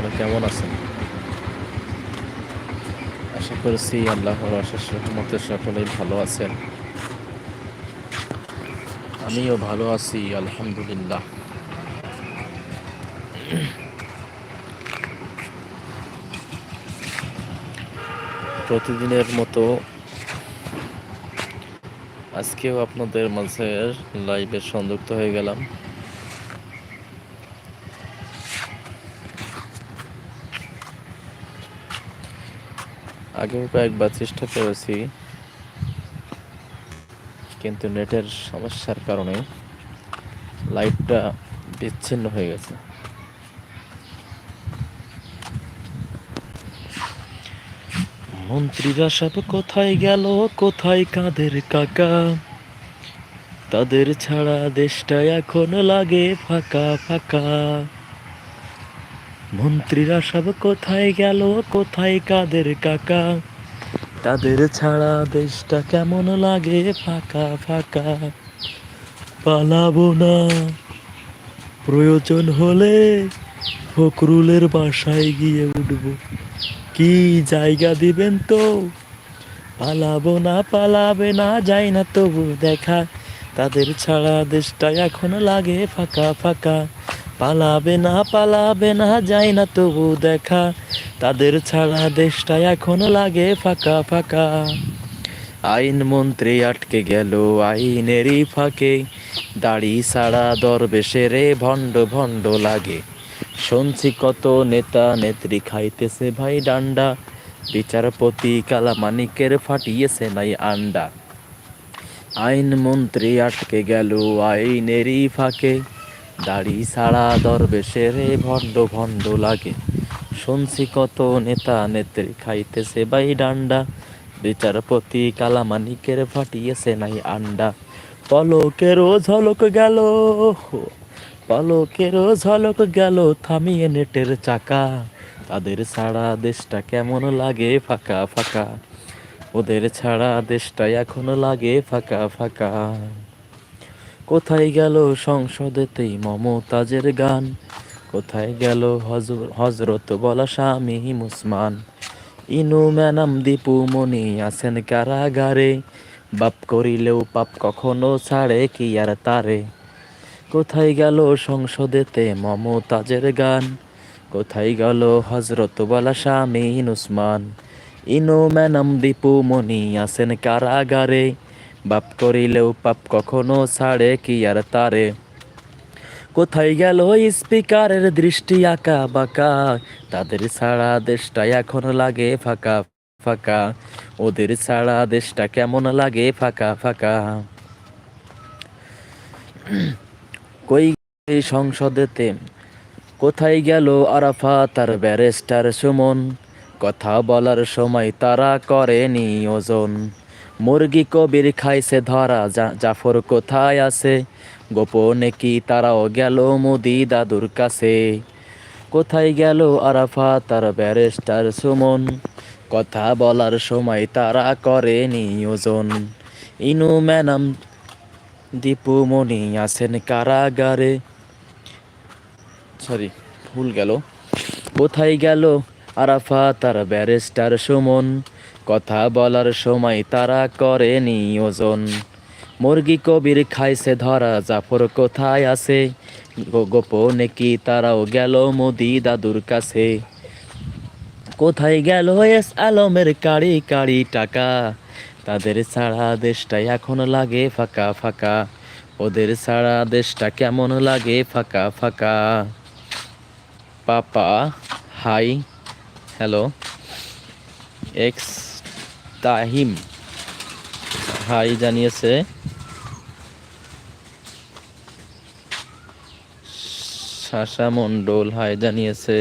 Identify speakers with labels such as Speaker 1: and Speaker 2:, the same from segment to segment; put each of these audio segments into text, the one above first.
Speaker 1: আপনারা কেমন আছেন? আশা করছি আল্লাহর অশেষ রহমতে সকলেই ভালো আছেন। আমিও ভালো আছি, আলহামদুলিল্লাহ। প্রতিদিনের মতো আজকেও আপনাদের মাঝে লাইভে সংযুক্ত হয়ে গেলাম। আগেও কয়েকবার চেষ্টা করেছি, কিন্তু নেটের সমস্যার কারণে লাইভটা বিচ্ছিন্ন হয়ে গেছে। মন্ত্রীরা সব কোথায় গেল, কোথায় কাদের কাকা? তাদের ছাড়া দেশটা এখন লাগে ফাঁকা ফাঁকা। মন্ত্রীরা সব কোথায় গেল, কোথায় কাদের কাকা? তাদের ছাড়া দেশটা কেমন লাগে? ফাঁকা ফাঁকা। পালাবো না। প্রয়োজন হলে ফখরুলের বাসায় গিয়ে উঠবো। কি জায়গা দিবেন তো? পালাবো না, পালাবে না, যাই না তবু দেখা। তাদের ছাড়া দেশটা এখন লাগে ফাঁকা ফাঁকা। পালাবে না পালাবে না, যাই না তবু দেখা। তাদের ছাড়া দেশটা এখন লাগে ফাঁকা ফাঁকা। আইন মন্ত্রী আটকে গেল আইনেরই ফাঁকে। দাড়ি সারা দরবেশেরে ভণ্ড ভণ্ড লাগে। শুনছি কত নেতা নেত্রী খাইতেছে ভাই ডান্ডা। বিচারপতি কালামানিকের ফাটিয়েছে নাই আন্ডা। আইন মন্ত্রী আটকে গেল আইনেরই ফাঁকে। দাড়ি সারা দরবেশেরে ভণ্ড ভণ্ড লাগে। শুনছি কত নেতা নেত্রী খাইতেছে বাই ডান্ডা। বিচারপতি কালামানিকের ফাটিয়েছে নাই আন্ডা। পলকেরও ঝলক গেল পলকেরও ঝলক গেল থামিয়ে নেটের চাকা। তাদের ছাড়া দেশটা কেমন লাগে ফাঁকা ফাঁকা। ওদের ছাড়া দেশটা এখনও লাগে ফাঁকা ফাঁকা। কোথায় গেল সংসদেতেই মমতাজের গান? কোথায় গেল হজর- হজরত বলা স্বামী মুসমান? ইনু ম্যানাম দীপু মনি আছেন কারাগারে। বাপ করিলেও পাপ কখনো ছাড়ে কি আর তারে? কোথায় গেল সংসদেতে মমতাজের গান? কোথায় গেল হজরত বলা স্বামী উসমান ইনু ম্যানাম দীপু মনি আছেন কারাগারে। বাপ করিলেও পাপ কখনো ছাড়ে কি আর তারে? কোথায় গেল স্পিকারের দৃষ্টি আঁকা বাঁকা? তাদের ছাড়া দেশটা এখন লাগে ফাঁকা ফাঁকা। ওদের ছাড়া দেশটা কেমন লাগে ফাঁকা ফাঁকা। কই সংসদেতে? কোথায় গেল আরাফা তার ব্যারিস্টার সুমন? কথা বলার সময় তারা করেনি ওজন। মুরগি কবির খাইছে ধরা জাফর কোথায় আছে? গোপনে কি তারাও গেল মোদি দাদুর কাছে? কোথায় গেল আরাফা তার ব্যারিস্টার সুমন? কথা বলার সময় তারা করেনি ওজন। ইনু ম্যানাম দীপু মনি আছেন কারাগারে। সরি, ভুল গেল। কোথায় গেল আরাফা তার ব্যারিস্টার সুমন? কথা বলার সময় তারা করেনি ওজন। মুরগি কবির খাইছে ধরা, জাফর কোথায় আছে? গোপনে কি তারাও গেল মোদি দাদুর কাছে? কোথায় গেল এস আলমের কাড়ি কাড়ি টাকা? তাদের ছাড়া দেশটা এখন লাগে ফাঁকা ফাঁকা। ওদের ছাড়া দেশটা কেমন লাগে ফাঁকা ফাঁকা? পাপা, হাই, হ্যালো, এক্স তাহিম। হাই জানিয়েছে শাসা মণ্ডল হাই জানিয়েছে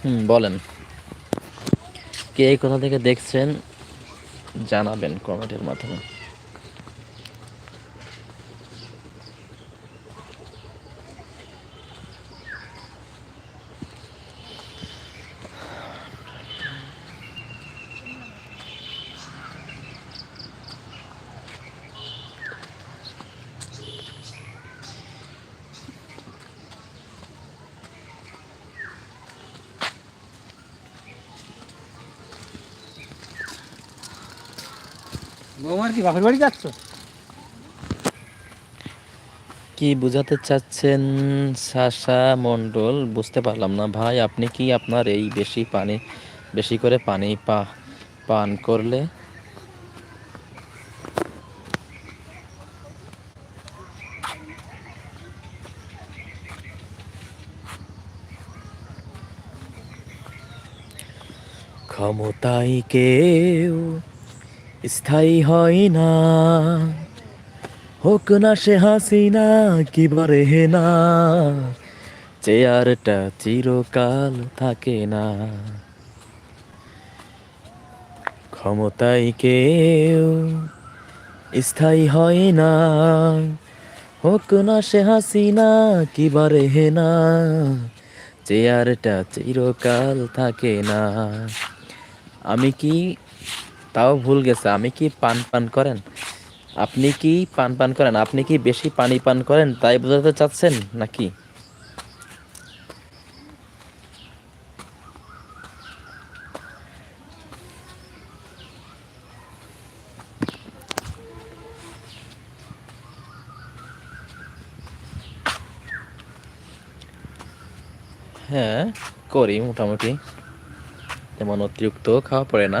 Speaker 1: হুম বলেন। কে এই কোথা থেকে দেখছেন জানাবেন কমেন্টের মাধ্যমে।
Speaker 2: বৌমার কি বাপের বাড়ি যাচ্ছ?
Speaker 1: কি বোঝাতে চাচ্ছেন সাশা মণ্ডল? বুঝতে পারলাম না। ভাই, আপনি কি আপনার এই বেশি পানি, বেশি করে পানি পা, পান করলে? ক্ষমতাই কেউ স্থায়ী হয় না। হোক না সে হাসিনা, কি বরে না। চেয়ারটা চিরকাল থাকে না। ক্ষমতাই কেউ স্থায়ী হয় না। হোক না সে হাসিনা, কি বারে না। চেয়ারটা চিরকাল থাকে না। আমি কি তাও ভুল গেছে। আমি কি পান পান করেন? আপনি কি পান পান করেন? আপনি কি বেশি পানি পান করেন তাই বোঝাতে চাচ্ছেন নাকি? হ্যাঁ করি মোটামুটি। তেমন অতিরিক্ত খাওয়া পড়ে না।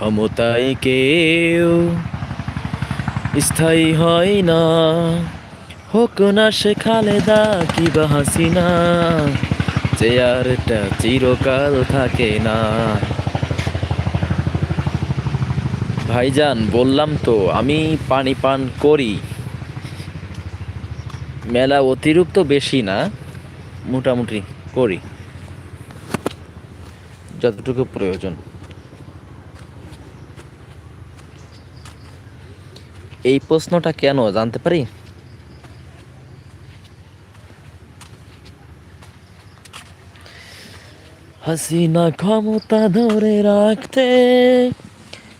Speaker 1: ক্ষমতায় কেউ স্থায়ী হয় না। হোক না সে খালেদা কিবা হাসিনা চেয়ারটা চিরকাল থাকে না। ভাইজান, বললাম তো, আমি পানি পান করি। মেলা অতিরিক্ত বেশি না, মোটামুটি করি। যতটুকু প্রয়োজন। এই প্রশ্নটা কেন জানতে পারি? হাসিনা ক্ষমতা ধরে রাখতে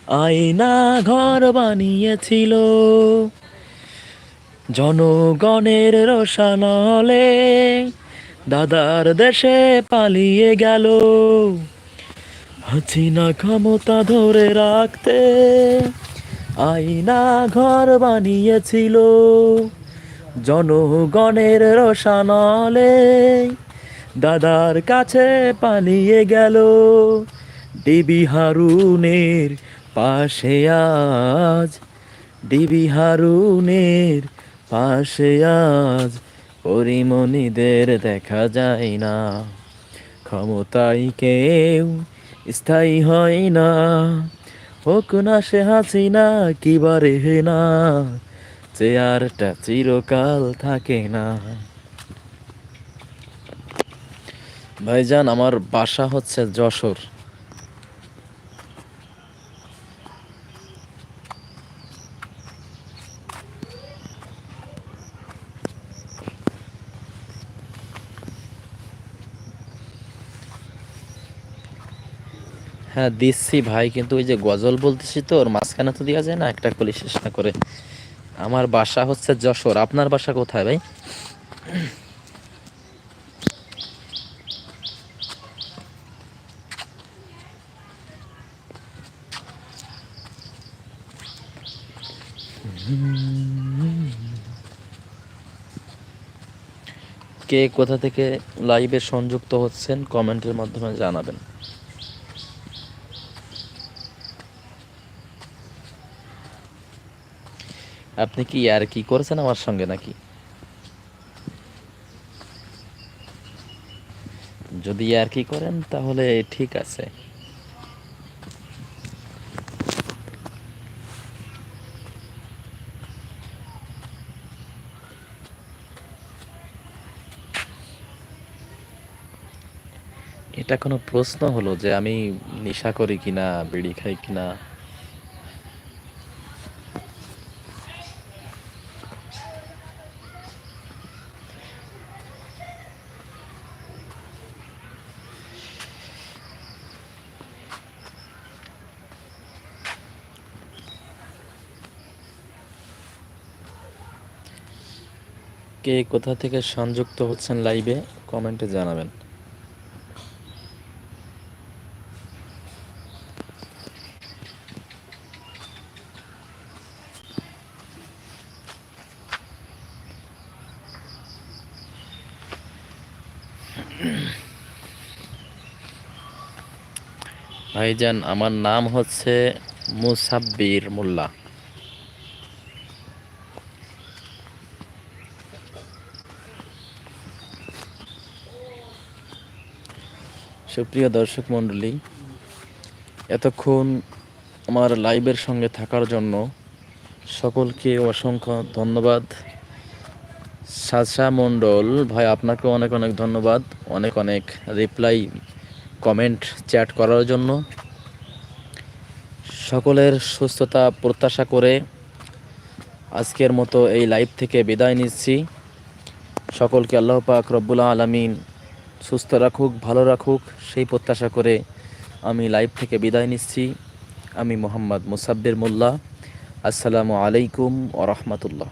Speaker 1: আয়না ঘর বানিয়েছিল। জনগণের রোশানলে দাদার দেশে পালিয়ে গেল। হাসিনা ক্ষমতা ধরে রাখতে আয়না ঘর বানিয়েছিল। জনগণের রোশানলে দাদার কাছে পালিয়ে গেল। ডিবি হারুনের পাশে আজ, ডিবি হারুনের পাশে আজ পরিমণিদের দেখা যায় না। ক্ষমতায় কেউ স্থায়ী হয় না। হোক না সে হাসিনা কি বারে হে না চেয়ারটা চিরকাল থাকে না ভাইজান আমার বাসা হচ্ছে যশোর হ্যাঁ দিচ্ছি ভাই, কিন্তু ওই যে গজল বলতেছি তো, ওর মাঝখানে তো দেওয়া যায় না, একটা কলি শেষ না করে। আমার বাসা হচ্ছে যশোর, আপনার বাসা কোথায় ভাই? কে কোথা থেকে লাইভে সংযুক্ত হচ্ছেন কমেন্টের মাধ্যমে জানাবেন। আপনি কি আর কি করেছেন আমার সঙ্গে নাকি? যদি আর কি করেন তাহলে ঠিক আছে। এটা কোনো প্রশ্ন হলো যে আমি নেশা করি কিনা, বিড়ি খাই কিনা? কে কোথা থেকে সংযুক্ত হচ্ছেন লাইভে কমেন্টে জানাবেন। ভাইজান আমার নাম হচ্ছে মুসাব্বির মোল্লা। সুপ্রিয় দর্শক মণ্ডলী, এতক্ষণ আমার লাইভের সঙ্গে থাকার জন্য সকলকে অসংখ্য ধন্যবাদ। সাজা মণ্ডল, ভাই আপনাকে অনেক অনেক ধন্যবাদ, অনেক অনেক রিপ্লাই কমেন্ট চ্যাট করার জন্য। সকলের সুস্থতা, প্রত্যাশা করে আজকের মতো এই লাইভ থেকে বিদায় নিচ্ছি। সকলকে আল্লাহ পাক রব্বুল আলমিন সুস্থ রাখুক, ভালো রাখুক, সেই প্রত্যাশা করে আমি লাইভ থেকে বিদায় নিচ্ছি। আমি মোহাম্মদ মুসাব্বির মোল্লা। আসসালামু আলাইকুম ও রহমতুল্লাহ।